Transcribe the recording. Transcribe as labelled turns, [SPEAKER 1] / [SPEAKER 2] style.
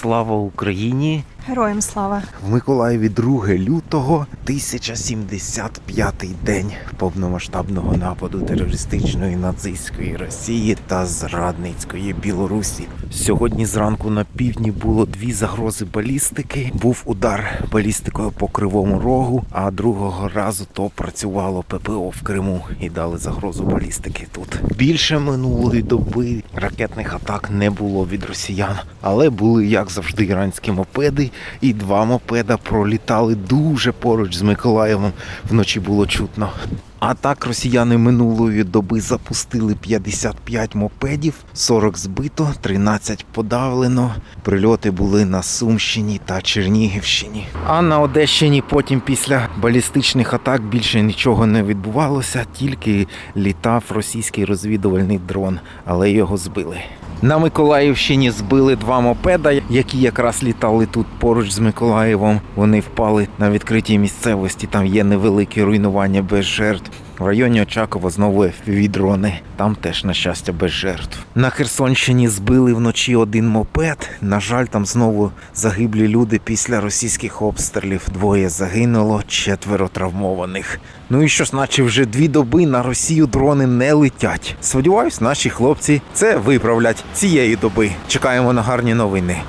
[SPEAKER 1] Слава Україні!
[SPEAKER 2] Героям слава.
[SPEAKER 1] В Миколаєві 2 лютого 1075 день повномасштабного нападу терористичної нацистської Росії та зрадницької Білорусі. Сьогодні зранку на півдні було дві загрози балістики. Був удар балістикою по кривому рогу, а другого разу то працювало ППО в Криму і дали загрозу балістики тут. Більше минулої доби ракетних атак не було від росіян, але були як завжди іранські мопеди, і два мопеда пролітали дуже поруч з Миколаєвом. Вночі було чутно. А так росіяни минулої доби запустили 55 мопедів, 40 збито, 13 подавлено. Прильоти були на Сумщині та Чернігівщині. А на Одещині потім після балістичних атак більше нічого не відбувалося, тільки літав російський розвідувальний дрон, але його збили. На Миколаївщині збили два мопеда, які якраз літали тут поруч з Миколаєвом. Вони впали на відкритій місцевості. Там є невеликі руйнування без жертв. В районі Очакова знову FPV-дрони. Там теж, на щастя, без жертв. На Херсонщині збили вночі один мопед. На жаль, там знову загиблі люди після російських обстрілів. Двоє загинуло, четверо травмованих. Ну і що ж, наче вже дві доби на Росію дрони не летять. Сподіваюсь, наші хлопці це виправлять цієї доби. Чекаємо на гарні новини.